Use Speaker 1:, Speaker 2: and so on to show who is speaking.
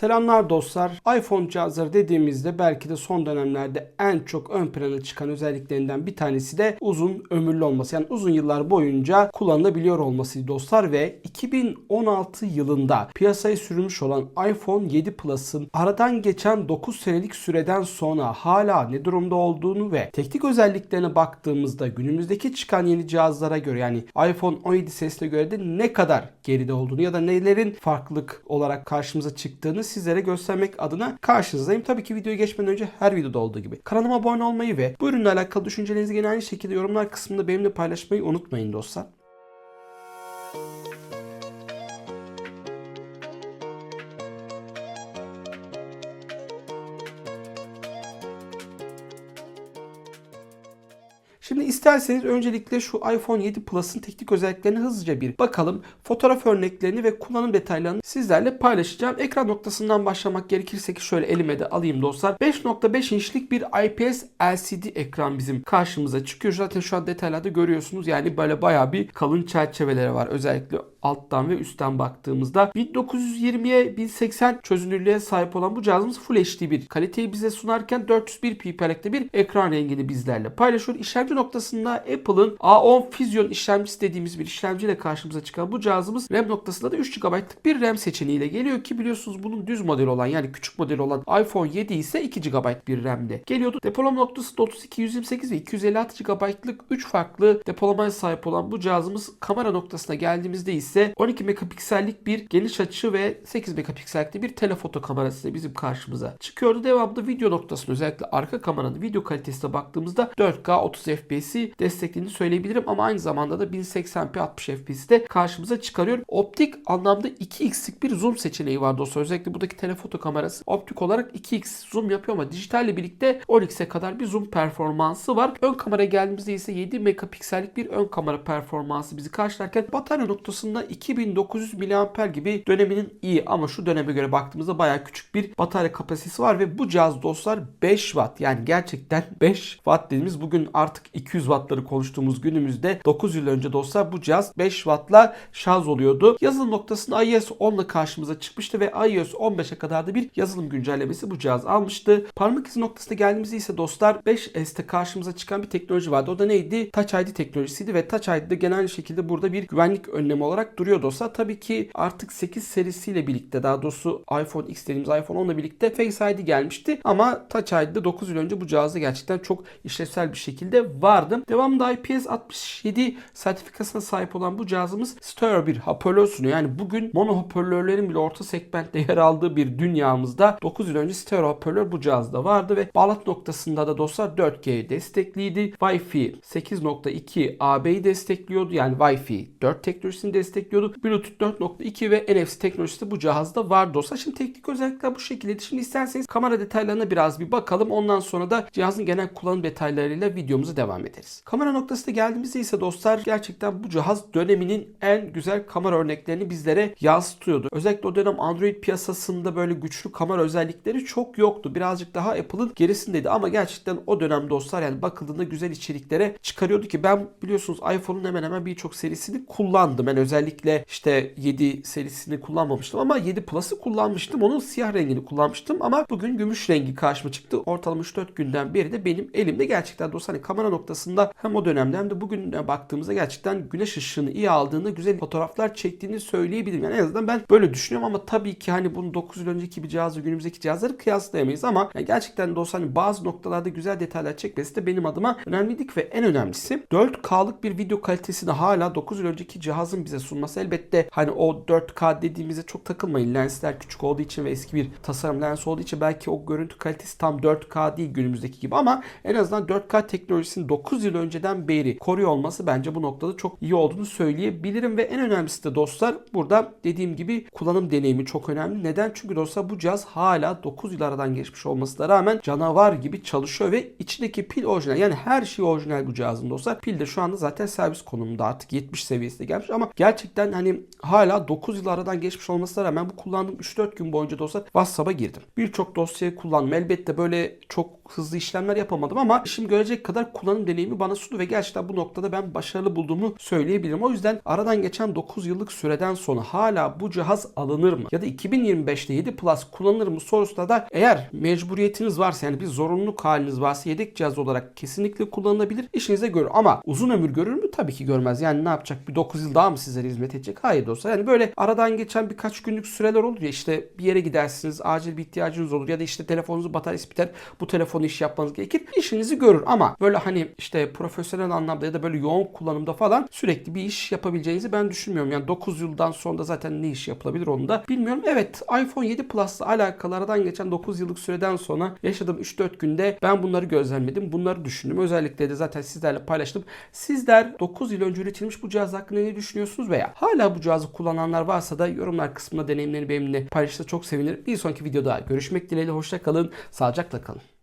Speaker 1: Selamlar dostlar. iPhone cihazları dediğimizde belki de son dönemlerde en çok ön plana çıkan özelliklerinden bir tanesi de uzun ömürlü olması. Yani uzun yıllar boyunca kullanılabiliyor olmasıydı dostlar ve 2016 yılında piyasaya sürülmüş olan iPhone 7 Plus'ın aradan geçen 9 senelik süreden sonra hala ne durumda olduğunu ve teknik özelliklerine baktığımızda günümüzdeki çıkan yeni cihazlara göre yani iPhone 17 serisine göre de ne kadar geride olduğunu ya da nelerin farklılık olarak karşımıza çıktığını sizlere göstermek adına karşınızdayım. Tabii ki videoyu geçmeden önce her videoda olduğu gibi kanalıma abone olmayı ve bu ürünle alakalı düşüncelerinizi gene aynı şekilde yorumlar kısmında benimle paylaşmayı unutmayın dostlar. Şimdi isterseniz öncelikle şu iPhone 7 Plus'ın teknik özelliklerine hızlıca bir bakalım. Fotoğraf örneklerini ve kullanım detaylarını sizlerle paylaşacağım. Ekran noktasından başlamak gerekirse ki şöyle elime de alayım dostlar. 5.5 inçlik bir IPS LCD ekran bizim karşımıza çıkıyor. Zaten şu an detaylarda görüyorsunuz. Yani böyle bayağı bir kalın çerçeveleri var. Özellikle alttan ve üstten baktığımızda 1920'ye 1080 çözünürlüğe sahip olan bu cihazımız Full HD bir kaliteyi bize sunarken 401p pixel'likte bir ekran rengini bizlerle paylaşıyor. İşlemci noktasında Apple'ın A10 Fusion işlemcisi dediğimiz bir işlemciyle karşımıza çıkan bu cihazımız RAM noktasında da 3 GB'lık bir RAM seçeneğiyle geliyor ki biliyorsunuz bunun düz model olan yani küçük model olan iPhone 7 ise 2 GB bir RAM'de geliyordu. Depolama noktası da 32, 128 ve 256 GB'lık 3 farklı depolamaya sahip olan bu cihazımız kamera noktasına geldiğimizde ise 12 megapiksellik bir geniş açı ve 8 megapiksellikte bir telefoto kamerası bizim karşımıza çıkıyordu. Devamlı video noktasında özellikle arka kameranın video kalitesine baktığımızda 4K 30 FPS'i desteklediğini söyleyebilirim ama aynı zamanda da 1080p 60 FPS'i de karşımıza çıkarıyor. Optik anlamda 2x'lik bir zoom seçeneği var dostlar. Özellikle buradaki telefoto kamerası optik olarak 2x zoom yapıyor ama dijitalle birlikte 10x'e kadar bir zoom performansı var. Ön kameraya geldiğimizde ise 7 megapiksellik bir ön kamera performansı bizi karşılarken batarya noktasında 2900 mAh gibi döneminin iyi ama şu döneme göre baktığımızda bayağı küçük bir batarya kapasitesi var ve bu cihaz dostlar 5 watt yani gerçekten 5 watt dediğimiz bugün artık 200 wattları konuştuğumuz günümüzde 9 yıl önce dostlar bu cihaz 5 wattla şarj oluyordu. Yazılım noktasında iOS 10 ile karşımıza çıkmıştı ve iOS 15'e kadar da bir yazılım güncellemesi bu cihaz almıştı. Parmak izi noktasına geldiğimizde ise dostlar 5S'te karşımıza çıkan bir teknoloji vardı. O da neydi? Touch ID teknolojisiydi ve Touch ID'de genel şekilde burada bir güvenlik önlemi olarak duruyor dostlar. Tabii ki artık 8 serisiyle birlikte daha doğrusu iPhone X dediğimiz iPhone 10 ile birlikte Face ID gelmişti ama Touch ID'de 9 yıl önce bu cihazda gerçekten çok işlevsel bir şekilde vardı. Devamında IPS 67 sertifikasına sahip olan bu cihazımız stereo bir hoparlör sunuyor. Yani bugün mono hoparlörlerin bile orta segmentte yer aldığı bir dünyamızda 9 yıl önce stereo hoparlör bu cihazda vardı ve bağlantı noktasında da dostlar 4G destekliydi. Wi-Fi 8.2 AB'yi destekliyordu. Yani Wi-Fi 4 teknolojisini destekliyordu. Bluetooth 4.2 ve NFC teknolojisi bu cihazda var dostlar. Şimdi teknik özellikler bu şekilde. Şimdi isterseniz kamera detaylarına biraz bir bakalım. Ondan sonra da cihazın genel kullanım detaylarıyla videomuza devam ederiz. Kamera noktasına geldiğimizde ise dostlar gerçekten bu cihaz döneminin en güzel kamera örneklerini bizlere yansıtıyordu. Özellikle o dönem Android piyasasında böyle güçlü kamera özellikleri çok yoktu. Birazcık daha Apple'ın gerisindeydi ama gerçekten o dönem dostlar yani bakıldığında güzel içeriklere çıkarıyordu ki ben biliyorsunuz iPhone'un hemen hemen birçok serisini kullandım. Ben özellikle işte 7 serisini kullanmamıştım ama 7 Plus'ı kullanmıştım. Onun siyah rengini kullanmıştım ama bugün gümüş rengi karşıma çıktı. Ortalama 3-4 günden beri de benim elimde gerçekten dostlar hani kamera noktasında hem o dönemde hem de bugüne baktığımızda gerçekten güneş ışığını iyi aldığını, güzel fotoğraflar çektiğini söyleyebilirim. Yani en azından ben böyle düşünüyorum ama tabii ki hani bunu 9 yıl önceki bir cihazla günümüzdeki cihazları kıyaslayamayız ama yani gerçekten dostlar hani bazı noktalarda güzel detaylar çekmesi de benim adıma önemliydik ve en önemlisi 4K'lık bir video kalitesini hala 9 yıl önceki cihazın bize sunması elbette hani o 4K dediğimizde çok takılmayın. Lensler küçük olduğu için ve eski bir tasarım lens olduğu için belki o görüntü kalitesi tam 4K değil günümüzdeki gibi ama en azından 4K teknolojisini 9 yıl önceden beri koruyor olması bence bu noktada çok iyi olduğunu söyleyebilirim ve en önemlisi de dostlar burada dediğim gibi kullanım deneyimi çok önemli. Neden? Çünkü dostlar bu cihaz hala 9 yıl aradan geçmiş olmasına rağmen canavar gibi çalışıyor ve içindeki pil orijinal. Yani her şey orijinal bu cihazın dostlar. Pil de şu anda zaten servis konumunda artık 70 seviyesine gelmiş ama gerçekten hani hala 9 yıl aradan geçmiş olmasına rağmen bu kullandığım 3-4 gün boyunca dostlar WhatsApp'a girdim. Birçok dosyayı kullandım. Elbette böyle çok hızlı işlemler yapamadım ama işim görecek kadar kullanım deneyimi bana sundu ve gerçekten bu noktada ben başarılı bulduğumu söyleyebilirim. O yüzden aradan geçen 9 yıllık süreden sonra hala bu cihaz alınır mı? Ya da 2025'te 7 Plus kullanılır mı sorusunda da eğer mecburiyetiniz varsa yani bir zorunluluk haliniz varsa yedek cihaz olarak kesinlikle kullanılabilir. İşinize görür ama uzun ömür görür mü? Tabii ki görmez. Yani ne yapacak? Bir 9 yıl daha mı sizlere hizmet edecek? Hayır dostlar. Yani böyle aradan geçen birkaç günlük süreler olur ya işte bir yere gidersiniz, acil bir ihtiyacınız olur ya da işte telefonunuzun bataryası biter. Bu telefonu iş yapmanız gerekir. İşinizi görür ama böyle hani işte profesyonel anlamda ya da böyle yoğun kullanımda falan sürekli bir iş yapabileceğinizi ben düşünmüyorum. Yani 9 yıldan sonra da zaten ne iş yapılabilir onu da bilmiyorum. Evet iPhone 7 Plus'la alakalı aradan geçen 9 yıllık süreden sonra yaşadığım 3-4 günde ben bunları gözlemledim. Bunları düşündüm. Özellikle de zaten sizlerle paylaştım. Sizler 9 yıl önce üretilmiş bu cihaz hakkında ne düşünüyorsunuz veya hala bu cihazı kullananlar varsa da yorumlar kısmında deneyimlerini benimle paylaşırsa çok sevinirim. Bir sonraki videoda görüşmek dileğiyle. Hoşça kalın. Sağlıcakla kalın.